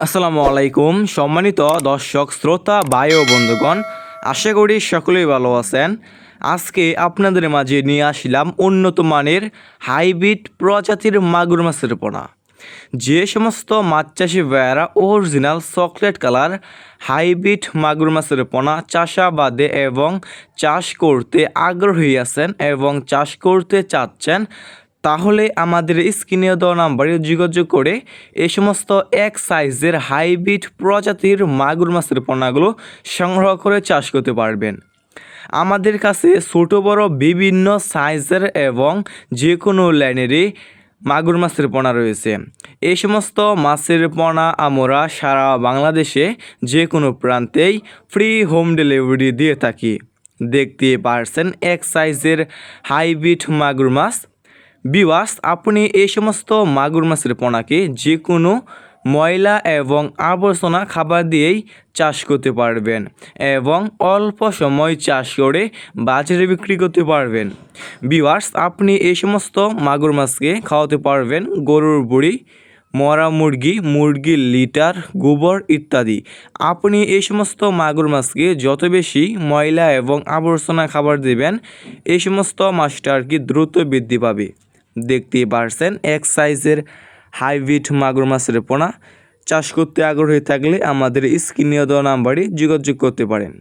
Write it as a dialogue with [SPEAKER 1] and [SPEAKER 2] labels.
[SPEAKER 1] আসসালামু আলাইকুম। সম্মানিত দর্শক, শ্রোতা ও বন্ধুগণ, আশা করি সকলেই ভালো আছেন। আজকে আপনাদের মাঝে নিয়ে আসলাম উন্নত মানের হাইব্রিড প্রজাতির মাগুর মাছের পোনা। যে সমস্ত মাছ চাষি ভাইয়ারা অরিজিনাল চকলেট কালার হাইব্রিড মাগুর মাছের পোনা চাষাবাদে এবং চাষ করতে আগ্রহী আছেন এবং চাষ করতে চাচ্ছেন তাহলে আমাদের স্ক্রিনে দেওয়া নাম্বারে যোগাযোগ করে এই সমস্ত এক সাইজের হাইব্রিড প্রজাতির মাগুর মাছের পোনাগুলো সংগ্রহ করে চাষ করতে পারবেন। আমাদের কাছে ছোট, বড়, বিভিন্ন সাইজের এবং যে কোনো লাইনেরই মাগুর মাছের পোনা রয়েছে। এই সমস্ত মাছের পোনা আমরা সারা বাংলাদেশে যে কোনো প্রান্তেই ফ্রি হোম ডেলিভারি দিয়ে থাকি। দেখতে পারছেন এক সাইজের হাইব্রিড মাগুর মাছ বিওয়াস, আপনি এই সমস্ত মাগুর মাছের পোনাকে যে কোনো ময়লা এবং আবর্জনা খাবার দিয়েই চাষ করতে পারবেন এবং অল্প সময় চাষ করে বাজারে বিক্রি করতে পারবেন। বিওয়ার্স আপনি এই সমস্ত মাগুর মাছকে খাওয়াতে পারবেন গরুর বুড়ি, মরা মুরগি, মুরগির লিটার, গোবর ইত্যাদি। আপনি এই সমস্ত মাগুর মাছকে যত বেশি ময়লা এবং আবর্জনা খাবার দেবেন এই সমস্ত মাছটা আর কি দ্রুত বৃদ্ধি পাবে। দেখতে পারছেন, এক সাইজের হাইব্রিড মাগুর মাছের পোনা। চাষ করতে আগ্রহী থাকলে আমাদের স্ক্রিনে দেওয়া নাম্বারে যোগাযোগ করতে পারেন।